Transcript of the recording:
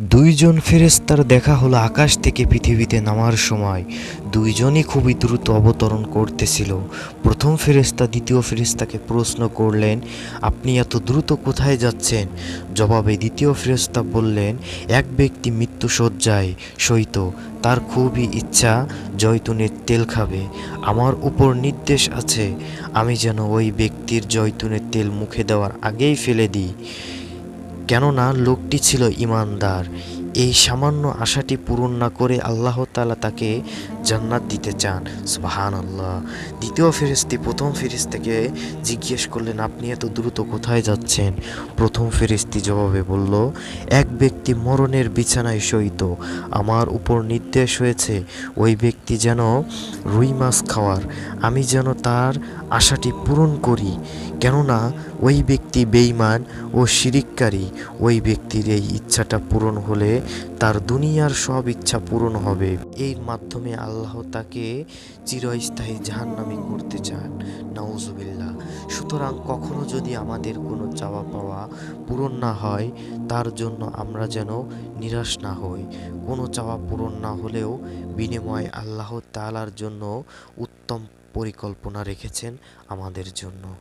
দুইজন ফেরেস্তার দেখা হলো আকাশ থেকে পৃথিবীতে নামার সময়। দুইজনই খুবই দ্রুত অবতরণ করতেছিল। প্রথম ফেরেস্তা দ্বিতীয় ফেরেস্তাকে প্রশ্ন করলেন, আপনি এত দ্রুত কোথায় যাচ্ছেন? জবাবে দ্বিতীয় ফেরেস্তা বললেন, এক ব্যক্তি মৃত্যুসজ্জায় সইত তার খুবই ইচ্ছা জয়তুনের তেল খাবে। আমার উপর নির্দেশ আছে, আমি যেন ওই ব্যক্তির জয়তুনের তেল মুখে দেওয়ার আগেই ফেলে দিই। কেননা লোকটি ছিল ইমানদার। এই সামান্য আশাটি পূরণ না করে আল্লাহ তাআলা তাকে জান্নাত দিতে চান। সুবাহান আল্লাহ দ্বিতীয় ফেরিস্তি প্রথম ফেরিস্তাকে জিজ্ঞেস করলেন, আপনি এত দ্রুত কোথায় যাচ্ছেন? প্রথম ফেরিস্তি জবাবে বলল, এক ব্যক্তি মরণের বিছানায় সইত আমার উপর নির্দেশ হয়েছে, ওই ব্যক্তি যেন রুই মাছ খাওয়ার। আমি যেন তার আশাটি পূরণ করি। কেননা, ওই ব্যক্তি বেইমান ও শিরিককারী। ওই ব্যক্তির এই ইচ্ছাটা পূরণ হলে তার দুনিয়ার সব ইচ্ছা পূরণ হবে। এর মাধ্যমে আল্লাহ তাকে চিরস্থায়ী জাহান্নামি করতে চান। নাউজুবিল্লাহ। সুতরাং কখনো যদি আমাদের কোনো চাওয়া পাওয়া পূরণ না হয়, তার জন্য আমরা যেন নিরাশ না হই। কোনো চাওয়া পূরণ না হলেও বিনিময়ে আল্লাহ তালার জন্য উত্তম পরিকল্পনা রেখেছেন আমাদের জন্য।